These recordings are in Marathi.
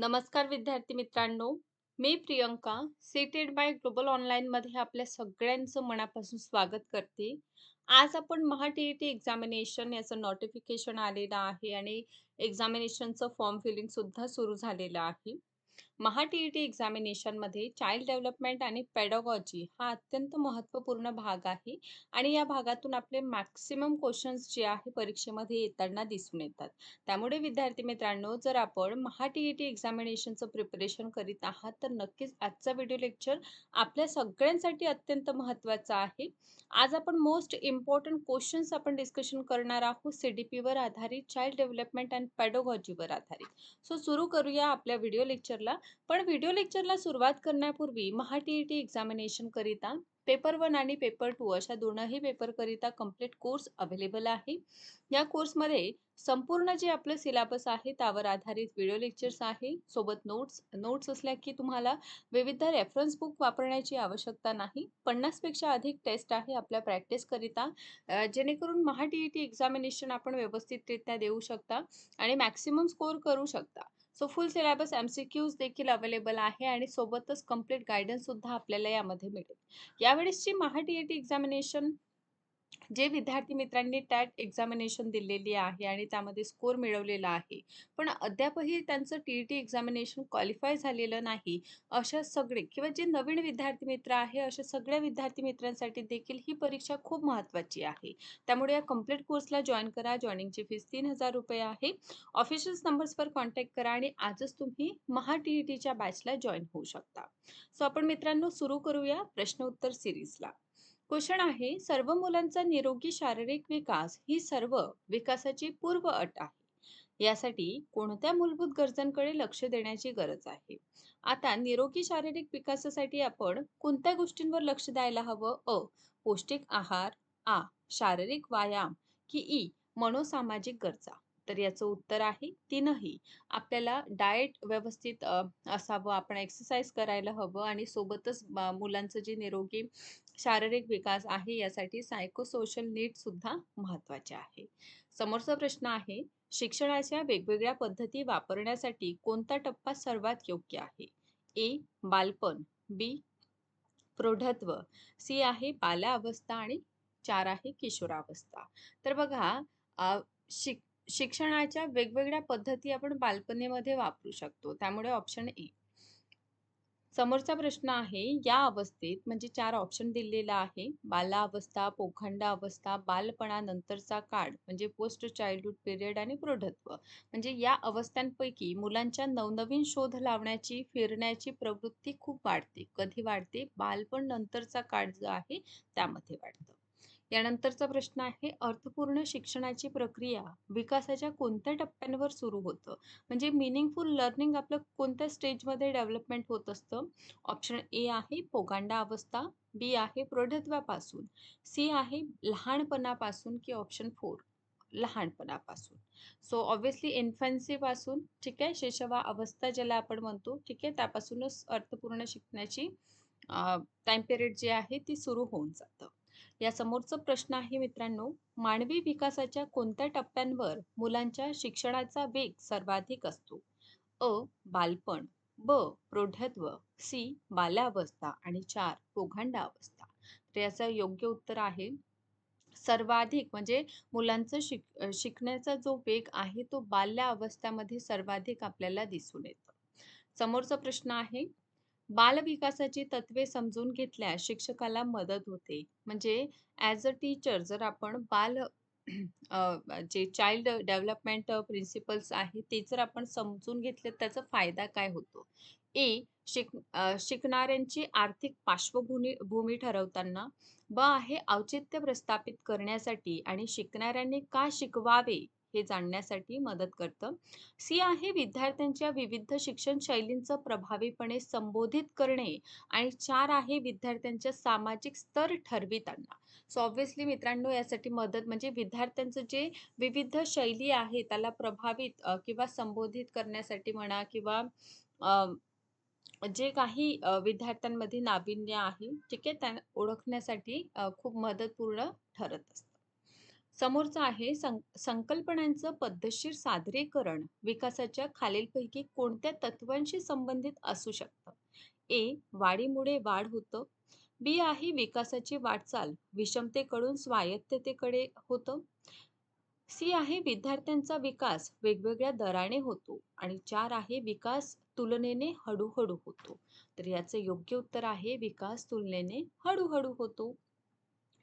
नमस्कार विद्यार्थी मित्रांनो. मी प्रियंका सीटेड बाय ग्लोबल ऑनलाईनमध्ये आपल्या सगळ्यांचं मनापासून स्वागत करते. आज आपण महा टी टी एक्झामिनेशन याचं नोटिफिकेशन आलेलं आहे आणि एक्झामिनेशनचं फॉर्म फिलिंगसुद्धा सुरू झालेलं आहे. महा टी ई टी एक्झामिनेशनमध्ये चाइल्ड डेव्हलपमेंट आणि पेडॉगॉजी हा अत्यंत महत्त्वपूर्ण भाग आहे. आणि या भागातून आपले मॅक्सिमम क्वेश्चन्स जे आहे परीक्षेमध्ये येताना दिसून येतात. त्यामुळे विद्यार्थी मित्रांनो जर आपण महा टी ई टी एक्झामिनेशनचं प्रिपरेशन करीत आहात तर नक्कीच आजचा व्हिडिओ लेक्चर आपल्या सगळ्यांसाठी अत्यंत महत्त्वाचा आहे. आज आपण मोस्ट इम्पॉर्टंट क्वेश्चन्स आपण डिस्कशन करणार आहोत सी डी पीवर आधारित चाइल्ड डेव्हलपमेंट अँड पेडोगॉजीवर आधारित. सो सुरू करूया आपल्या व्हिडिओ लेक्चरला पण व्हिडिओ लेक्चरला सुरुवात करण्यापूर्वी महा टी ई टी एक्झामिनेशनकरिता पेपर वन आणि पेपर टू अशा दोनही पेपरकरिता कंप्लीट कोर्स अवेलेबल आहे. या कोर्समध्ये संपूर्ण जे आपलं सिलेबस आहे त्यावर आधारित व्हिडिओ लेक्चर्स आहे. सोबत नोट्स नोट्स असल्या की तुम्हाला विविध रेफरन्स बुक वापरण्याची आवश्यकता नाही. पन्नासपेक्षा अधिक टेस्ट आहे आपल्या प्रॅक्टिस करिता जेणेकरून Maha T E T examination आपण व्यवस्थितरित्या देऊ शकता आणि मॅक्सिमम स्कोअर करू शकता. So full syllabus M C Qs देखील अवेलेबल आहे आणि सोबतच कंप्लीट गायडन्स सुद्धा आपल्याला यामध्ये मिळेल. यावेळेसची महा टी टी एक्झामिनेशन जे विद्यार्थी मित्रांनी टॅट एक्झामिनेशन दिलेली आहे आणि त्यामध्ये स्कोर मिळवलेला आहे. पण अद्यापही त्यांचं टी टी एक्झामिनेशन क्वालिफाय झालेलं नाही. अशा सगळे किंवा जे नवीन विद्यार्थी मित्र आहे अशा सगळ्या विद्यार्थी मित्रांसाठी देखील ही परीक्षा खूप महत्त्वाची आहे. त्यामुळे या कंप्लीट कोर्सला जॉईन करा. जॉईनिंगची फीस तीन हजार रुपये आहे. ऑफिशियल नंबर्सवर कॉन्टॅक्ट करा आणि आजच तुम्ही महा टी ई टीच्या बॅचला जॉईन होऊ शकता. सो आपण मित्रांनो सुरू करूया प्रश्न उत्तर सिरीजला क्वेश्चन आहे. सर्व मुलांचा निरोगी शारीरिक विकास ही सर्व विकासाची पूर्व अट आहे. यासाठी कोणत्या मूलभूत गरजांकडे लक्ष देण्याची गरज आहे? आता निरोगी शारीरिक विकासासाठी आपण कोणत्या गोष्टींवर लक्ष द्यायला हवं? अ. पौष्टिक आहार आ. शारीरिक व्यायाम की ई. मनोसामाजिक गरजा. तर याचं उत्तर आहे तीनही आपल्याला डाएट व्यवस्थित असावं आपण एक्सरसाइज करायला हवं आणि सोबतच मुलांचं जे निरोगी शारीरिक विकास आहे यासाठी सायकोसोशल नीड सुद्धा महत्त्वाचे आहे. समोरचा प्रश्न आहे शिक्षणाच्या वेगवेगळ्या पद्धती वापरण्यासाठी कोणता टप्पा सर्वात योग्य आहे? ए बालपण बी प्रौढत्व सी आहे बालावस्था आणि चार आहे किशोरावस्था. तर बघा शिक शिक्षणाच्या वेगवेगळ्या पद्धती आपण बालपणीमध्ये वापरू शकतो. त्यामुळे ऑप्शन ए. समोरचा प्रश्न आहे या अवस्थेत म्हणजे चार ऑप्शन दिलेला आहे. बाला अवस्था पोखंडा अवस्था बालपणानंतरचा काळ म्हणजे पोस्ट चाइल्डहुड पिरियड आणि प्रौढत्व. म्हणजे या अवस्थांपैकी मुलांच्या नवनवीन शोध लावण्याची फिरण्याची प्रवृत्ती खूप वाढते. कधी वाढते? बालपण नंतरचा काळ जो आहे त्यामध्ये वाढतं. यानंतरचा प्रश्न आहे अर्थपूर्ण शिक्षणाची प्रक्रिया विकासाच्या कोणत्या टप्प्यांवर सुरू होतं? म्हणजे मिनिंगफुल लर्निंग आपलं कोणत्या स्टेजमध्ये डेव्हलपमेंट होत असतं? ऑप्शन ए आहे पोगांडा अवस्था बी आहे प्रौढत्वापासून सी आहे लहानपणापासून की ऑप्शन फोर लहानपणापासून. सो ऑब्व्हियसली इन्फन्सीपासून ठीक आहे शेषवा अवस्था ज्याला आपण म्हणतो ठीक आहे त्यापासूनच अर्थपूर्ण शिकण्याची टाइम पिरियड जी आहे ती सुरू होऊन जातं. या समोरचा प्रश्न आहे मित्रांनो मानवी विकासाच्या कोणत्या टप्प्यांवर मुलांच्या शिक्षणाचा वेग सर्वाधिक असतो? अ बालपण ब प्रौढत्व सी बाल्यावस्था आणि चार पोघांडा अवस्था तर याचं योग्य उत्तर आहे सर्वाधिक म्हणजे मुलांचं शिक शिकण्याचा जो वेग आहे तो बाल्या अवस्थामध्ये सर्वाधिक आपल्याला दिसून येतो. समोरचा प्रश्न आहे बालविकासाची तत्वे समजून घेतल्यास शिक्षकाला मदत होते. म्हणजे ॲज अ टीचर जर आपण बाल जे चाइल्ड डेव्हलपमेंट प्रिन्सिपल्स आहेत ते जर आपण समजून घेतले त्याचा फायदा काय होतो? ए शिक शिकणाऱ्यांची आर्थिक पार्श्वभूमी भूमी ठरवताना ब आहे औचित्य प्रस्थापित करण्यासाठी आणि शिकणाऱ्यांनी का शिकवावे? हे जाणण्यासाठी मदत करतं. सी आहे विद्यार्थ्यांच्या विविध शिक्षण शैलींचं प्रभावीपणे संबोधित करणे आणि चार आहे विद्यार्थ्यांच्या सामाजिक स्तर ठरविताना. सो ऑब्व्हियसली मित्रांनो यासाठी मदत म्हणजे विद्यार्थ्यांचं जे विविध शैली आहे त्याला प्रभावित किंवा संबोधित करण्यासाठी म्हणा किंवा जे काही विद्यार्थ्यांमध्ये नाविन्य आहे ठीक आहे त्या ओळखण्यासाठी खूप मदतपूर्ण ठरत असतं. समोरचं आहे सं संकल्पनांचं पद्धतशीर सादरीकरण. विकासाच्या खालीलपैकी कोणत्या तत्वांशी संबंधित असू शकतं? ए. वाढीमुळे वाढ होतं. बी. आहे विकासाची वाटचाल. विषमतेकडून स्वायत्ततेकडे होतं. सी. आहे विद्यार्थ्यांचा विकास. वेगवेगळ्या दराने होतो. आणि चार आहे विकास तुलनेने हळूहळू होतो. तर याचं योग्य उत्तर आहे विकास तुलनेने हळूहळू होतो.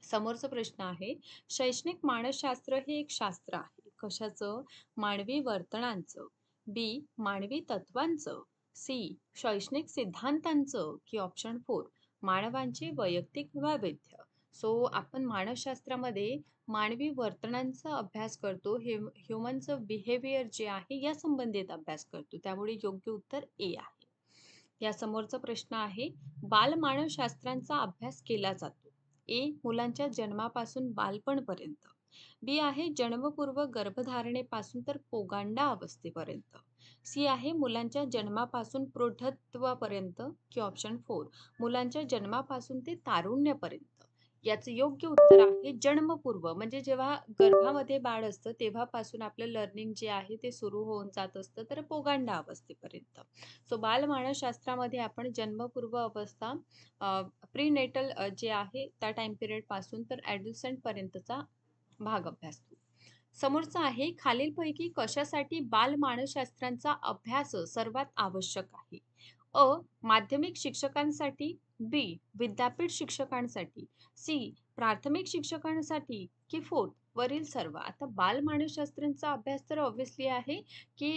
समोरचा प्रश्न आहे शैक्षणिक मानसशास्त्र हे एक शास्त्र आहे. कशाचं? मानवी वर्तनांचं. बी मानवी तत्वांचं. सी शैक्षणिक सिद्धांतांचं. की ऑप्शन फोर मानवांचे वैयक्तिक वैविध्य. सो आपण मानवशास्त्रामध्ये मानवी वर्तनांचा अभ्यास करतो हे ह्युमनचं बिहेवियर जे आहे या संबंधित अभ्यास करतो. त्यामुळे योग्य उत्तर ए आहे. या समोरचा प्रश्न आहे बालमानवशास्त्रांचा अभ्यास केला जातो. ए मुलांच्या जन्मापासून बालपणपर्यंत. बी आहे जन्मपूर्व गर्भधारणेपासून तर पोगांडा अवस्थेपर्यंत. सी आहे मुलांच्या जन्मापासून प्रौढत्वापर्यंत की ऑप्शन फोर मुलांच्या जन्मापासून ते तारुण्यापर्यंत. याचं योग्य उत्तर आहे जन्मपूर्व. म्हणजे जेव्हा गर्भामध्ये बाळ असतं तेव्हापासून आपलं लर्निंग जे आहे ते सुरू होऊन जात असतं तर पोगांडा अवस्थेपर्यंत. सो बालमानसशास्त्रामध्ये आपण जन्मपूर्व अवस्था प्रीनेटल जे आहे त्या टाइम पिरियडपासून तर ॲडल्संट पर्यंतचा भाग अभ्यासतो समोरचा आहे खालीलपैकी कशासाठी बालमानसशास्त्रांचा अभ्यास सर्वात आवश्यक आहे? अ माध्यमिक शिक्षकांसाठी बी विद्यापीठ शिक्षकांसाठी सी प्राथमिक शिक्षकांसाठी की फोर्थ वरील सर्व. आता बालमानसशास्त्रांचा अभ्यास तर ऑब्व्हियसली आहे की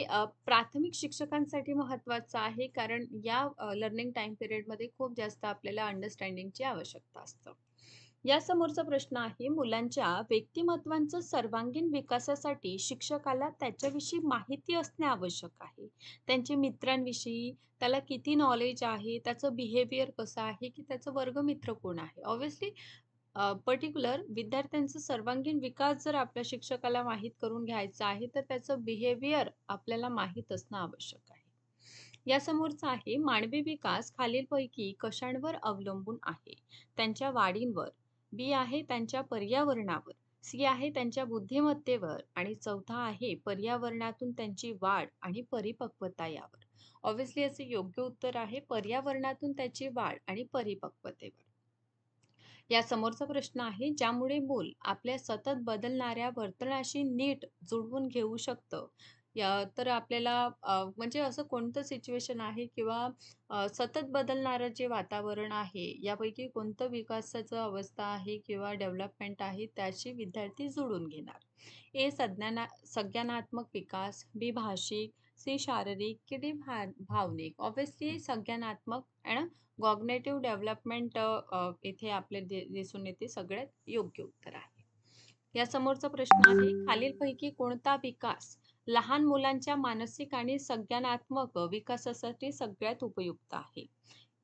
प्राथमिक शिक्षकांसाठी महत्त्वाचा आहे कारण या लर्निंग टाइम पिरियडमध्ये खूप जास्त आपल्याला अंडरस्टँडिंगची आवश्यकता असतं. या समोरचा प्रश्न आहे मुलांच्या व्यक्तिमत्वांचं सर्वांगीण विकासासाठी शिक्षकाला त्याच्याविषयी माहिती असणे आवश्यक आहे. त्यांचे मित्रांविषयी त्याला किती नॉलेज आहे त्याचं बिहेवियर कसं आहे की त्याचं वर्गमित्र कोण आहे? ऑब्व्हियसली पर्टिक्युलर विद्यार्थ्यांचा सर्वांगीण विकास जर आपल्या शिक्षकाला माहीत करून घ्यायचा आहे तर त्याचं बिहेवियर आपल्याला माहीत असणं आवश्यक आहे. या समोरचा आहे मानवी विकास खालीलपैकी कशांवर अवलंबून आहे? त्यांच्या वाढींवर. बी आहे त्यांच्या पर्यावरणावर सी आहे त्यांच्या बुद्धिमत्तेवर आणि चौथा आहे पर्यावरणातून त्यांची वाढ आणि परिपक्वता यावर. ऑब्व्हियसली याचे योग्य उत्तर आहे पर्यावरणातून त्याची वाढ आणि परिपक्वतेवर. या समोरचा प्रश्न आहे ज्यामुळे मूल आपल्या सतत बदलणाऱ्या वर्तनाशी नीट जुळवून घेऊ शकतं या तर आपल्याला म्हणजे असं कोणतं सिच्युएशन आहे किंवा सतत बदलणारं जे वातावरण आहे यापैकी कोणतं विकासाचं अवस्था आहे किंवा डेव्हलपमेंट आहे त्याशी विद्यार्थी जुळून घेणार. ए संज्ञाना संज्ञानात्मक विकास बी भाषिक सी शारीरिक की डी भा भावनिक. ऑब्व्हियसली संज्ञानात्मक अँड गॉग्नेटिव्ह डेव्हलपमेंट इथे आपले दिसून येते सगळ्यात योग्य उत्तर आहे. या समोरचा प्रश्न आहे खालीलपैकी कोणता विकास लहान मुलांच्या मानसिक आणि संज्ञानात्मक विकासासाठी सगळ्यात उपयुक्त आहे.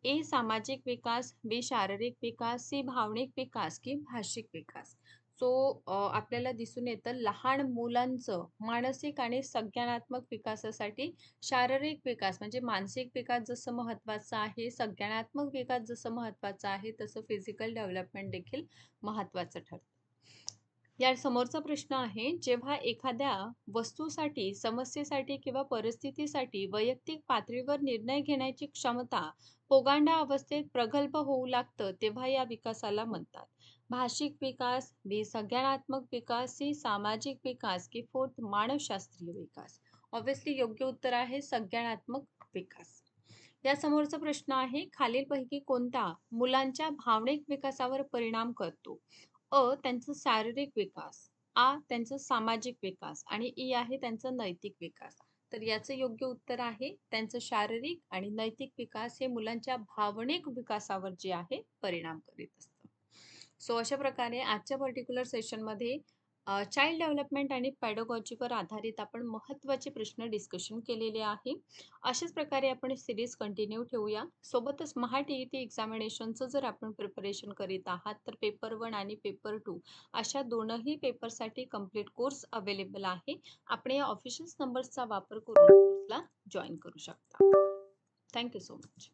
ए सामाजिक विकास बी शारीरिक विकास सी भावनिक विकास की भाषिक विकास. सो आपल्याला दिसून येतं लहान मुलांचं मानसिक आणि संज्ञानात्मक विकासासाठी शारीरिक विकास म्हणजे मानसिक विकास जसं महत्त्वाचं आहे संज्ञानात्मक विकास जसं महत्त्वाचा आहे तसं फिजिकल डेव्हलपमेंट देखील महत्त्वाचं ठरतं. या समोरचा प्रश्न आहे जेव्हा एखाद्या वस्तूसाठी समस्येसाठी किंवा परिस्थितीसाठी वैयक्तिक पातळीवर निर्णय घेण्याची क्षमता पोगांडा अवस्थेत प्रगल्भ होऊ लागतं तेव्हा या विकासाला म्हणतात. भाषिक विकास बी संज्ञानात्मक विकास सी सामाजिक विकास की फोर्थ मानवशास्त्रीय विकास. ऑब्व्हियसली योग्य उत्तर आहे संज्ञानात्मक विकास. या समोरचा प्रश्न आहे खालीलपैकी कोणता मुलांच्या भावनिक विकासावर परिणाम करतो? अ त्यांचा शारीरिक विकास आ त्यांचा सामाजिक विकास आणि ई आहे त्यांचा नैतिक विकास. तर याचं योग्य उत्तर आहे त्यांचं शारीरिक आणि नैतिक विकास हे मुलांच्या भावनिक विकासावर जे आहे परिणाम करीत असतं. सो अशा प्रकारे आजच्या पर्टिक्युलर सेशनमध्ये चाइल्ड डेव्हलपमेंट आणि पॅडोगॉजीवर आधारित आपण महत्त्वाचे प्रश्न डिस्कशन केलेले आहे. अशाच प्रकारे आपण सिरीज कंटिन्यू ठेवूया. सोबतच महा टी ई टी एक्झामिनेशनचं जर आपण प्रिपरेशन करीत आहात तर पेपर वन आणि पेपर टू अशा दोनही पेपरसाठी कंप्लीट कोर्स अवेलेबल आहे. आपण या ऑफिशियल्स नंबर्सचा वापर करून कोर्सला जॉईन करू शकता. Thank you so much